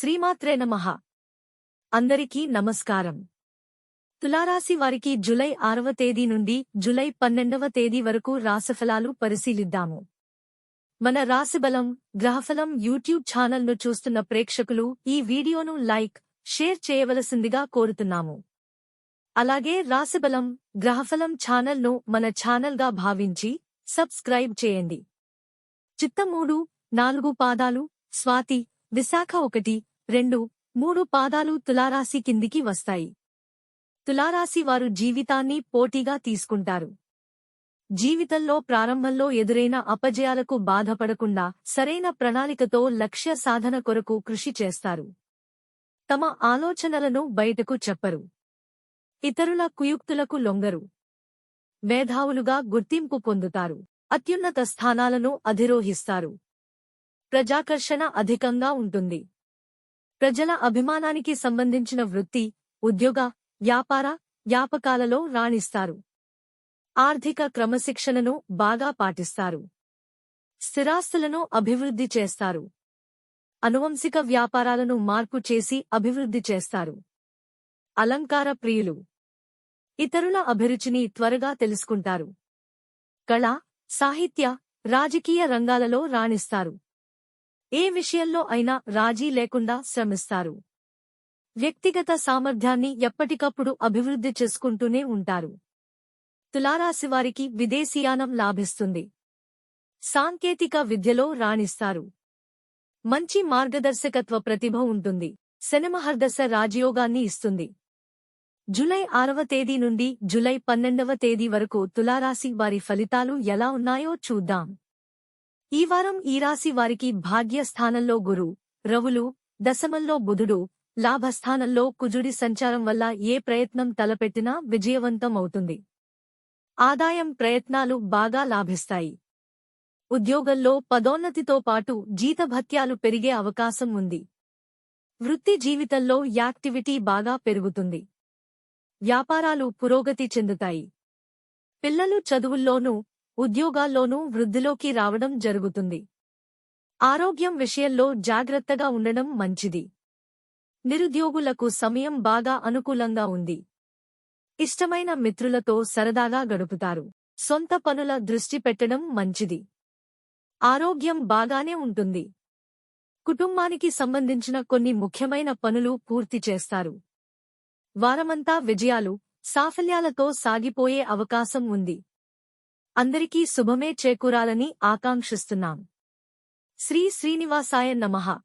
శ్రీమాత్రే నమః. అందరికీ నమస్కారం. తులారాశి వారికి జులై ఆరవ తేదీ నుండి జులై పన్నెండవ తేదీ వరకు రాశిఫలాలు పరిశీలిద్దాము. మన రాశిబలం గ్రహఫలం యూట్యూబ్ ఛానల్ను చూస్తున్న ప్రేక్షకులు ఈ వీడియోను లైక్ షేర్ చేయవలసిందిగా కోరుతున్నాము. అలాగే రాశిబలం గ్రహఫలం ఛానల్ను మన ఛానల్గా భావించి సబ్స్క్రైబ్ చేయండి. చిత్తమూడు నాలుగు పాదాలు స్వాతి విశాఖ ఒకటి రెండు మూడు పాదాలు తులారాశి కిందికి వస్తాయి. తులారాశి వారు జీవితాన్ని పోటీగా తీసుకుంటారు. జీవితంలో ప్రారంభంలో ఎదురైన అపజయాలకు బాధపడకుండా సరైన ప్రణాళికతో లక్ష్య సాధన కొరకు కృషి చేస్తారు. తమ ఆలోచనలను బయటకు చెప్పరు. ఇతరుల కుయుక్తులకు లొంగరు. మేధావులుగా గుర్తింపు పొందుతారు. అత్యున్నత స్థానాలను అధిరోహిస్తారు. ప్రజాకర్షణ అధికంగా ఉంటుంది. ప్రజల అభిమానానికి సంబంధించిన వృత్తి ఉద్యోగ వ్యాపార వ్యాపకాలలో రాణిస్తారు. ఆర్థిక క్రమశిక్షణను బాగా పాటిస్తారు. స్థిరాస్తులను అభివృద్ధి చేస్తారు. అనువంశిక వ్యాపారాలను మార్పు చేసి అభివృద్ధి చేస్తారు. అలంకార ప్రియులు. ఇతరుల అభిరుచిని త్వరగా తెలుసుకుంటారు. కళ సాహిత్య రాజకీయ రంగాలలో రాణిస్తారు. ఏ విషయంలో అయినా రాజీ లేకుండా శ్రమిస్తారు. వ్యక్తిగత సామర్థ్యాన్ని ఎప్పటికప్పుడు అభివృద్ధి చేసుకుంటూనే ఉంటారు. తులారాశివారికి విదేశీయానం లాభిస్తుంది. సాంకేతిక విద్యలో రాణిస్తారు. మంచి మార్గదర్శకత్వ ప్రతిభ ఉంటుంది. శనమహర్దశ రాజయోగాన్ని ఇస్తుంది. జులై ఆరవ తేదీ నుండి జులై పన్నెండవ తేదీ వరకు తులారాశి వారి ఫలితాలు ఎలా ఉన్నాయో చూద్దాం. ఈ వారం ఈ రాశి వారికి భాగ్యస్థానంలో గురు రవులు దశమంలో బుధుడు లాభస్థానంలో కుజుడి సంచారం వల్ల ఏ ప్రయత్నం తలపెట్టినా విజయవంతం అవుతుంది ఆదాయం ప్రయత్నాలు బాగా లాభిస్తాయి. ఉద్యోగంలో పదోన్నతితో పాటు జీతభత్యాలు పెరిగే అవకాశం ఉంది. వృత్తి జీవితంలో యాక్టివిటీ బాగా పెరుగుతుంది. వ్యాపారాలు పురోగతి చెందుతాయి. పిల్లలు చదువుల్లోనూ ఉద్యోగాల్లోనూ వృద్ధిలోకి రావడం జరుగుతుంది. ఆరోగ్యం విషయంలో జాగ్రత్తగా ఉండడం మంచిది. నిరుద్యోగులకు సమయం బాగా అనుకూలంగా ఉంది. ఇష్టమైన మిత్రులతో సరదాగా గడుపుతారు. సొంత పనుల దృష్టి పెట్టడం మంచిది. ఆరోగ్యం బాగానే ఉంటుంది. కుటుంబానికి సంబంధించిన కొన్ని ముఖ్యమైన పనులు పూర్తి చేస్తారు. వారమంతా విజయాలు సాఫల్యాలతో సాగిపోయే అవకాశం ఉంది. అందరికీ శుభమే చేకూరాలని ఆకాంక్షిస్తున్నాం. శ్రీ శ్రీనివాసాయ నమః.